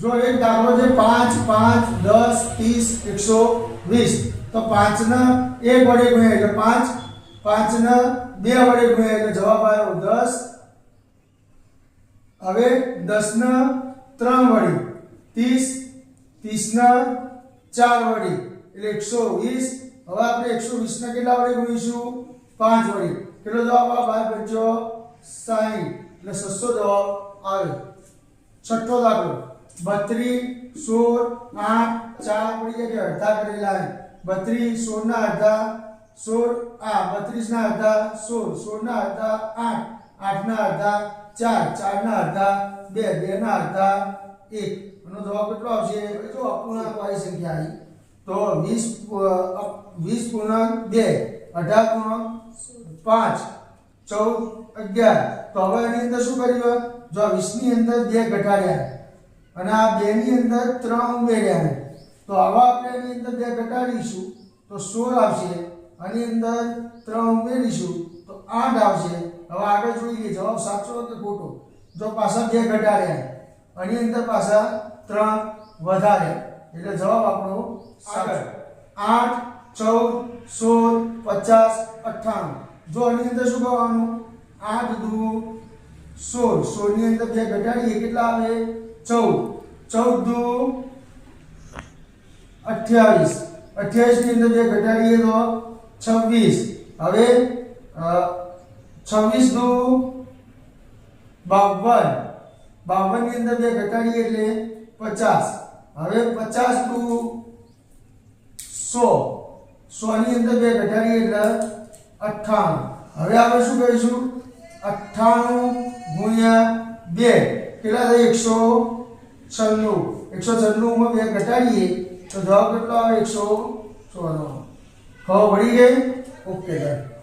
જો એક દાખલો છે, પાંચ પાંચ, દસ, ત્રીસ, એકસો વીસ. તો પાંચને એક વડે ગુણ્યા એટલે પાંચ, પાંચને બે વડે ગુણ્યા એટલે જવાબ આવ્યો દસ. હવે દસને ત્રણ વડે, ત્રીસ, ત્રીસને ચાર વડે, એટલે એકસો વીસ. હવે આપણે એકસો વીસને કેટલા વડે ગુણીશું? પાંચ વડે. કેટલો જવાબ આવે બાર પંચો સાહીઠ. એટલે છસો જવાબ આવે છઠ્ઠો દાખલો. બત્રીસ, સોળ, આઠ, ચાર પડી ગયા અડધા કરેલા બત્રીસ, સોળના અડધા, સોળ, આ, બત્રીસના અડધા, સોળ, સોળના અડધા, આઠ, આઠના અડધા, ચાર, ચારના અડધા, બે, બેના અડધા, એક. એનો જવાબ કેટલો આવશે? જો અપૂર્ણાંક વાળી સંખ્યા આવી. તો વીસ વીસ પૂર્ણાંક બે, અઢાર પૂર્ણાંક પાંચ, ચૌદ, અગિયાર. તો હવે એની અંદર શું કર્યું જો વીસની અંદર બે ઘટાડ્યા. અને આ બે ની અંદર ત્રણ ઉમેર્યા તો આવા આપણે એની અંદર બે ઘટાડીશું, તો સોળ આવશે. આની અંદર ત્રણ ઉમેરીશું, તો આઠ આવશે. હવે આગળ જોઈએ જવાબ સાચો કે ખોટો. જો પાછા બે ઘટાડ્યા, આની અંદર પાછા ત્રણ વધારે. એટલે જવાબ આપણો આગળ આઠ, ચૌદ, સોળ, પચાસ, અઠ્ઠાણું. જો આની અંદર શું કરવાનું? આઠ દુ સોળ. સોળની અંદર બે ઘટાડીએ, કેટલા આવે? ચૌદ. ચૌદ દુ અઠ્યાવીસ. અઠ્યાવીસની અંદર બે ઘટાડીએ તો છવ્વીસ. હવે છવ્વીસ દુ બાવન. બાવનની અંદર બે ઘટાડીએ એટલે પચાસ. હવે પચાસ દુ સો. સો ની અંદર બે ઘટાડીએ એટલે અઠ્ઠાણું. હવે આપણે શું કરીશું? અઠ્ઠાણું ગુણ્યા બે. કેટલા થાય? એકસો છન્નું. એકસો છન્નુંમાં બે ઘટાડીએ, તો જવાબ કેટલો આવે? એકસો ચોરાણું ખબર પડી ગઈ ઓકે, ડન.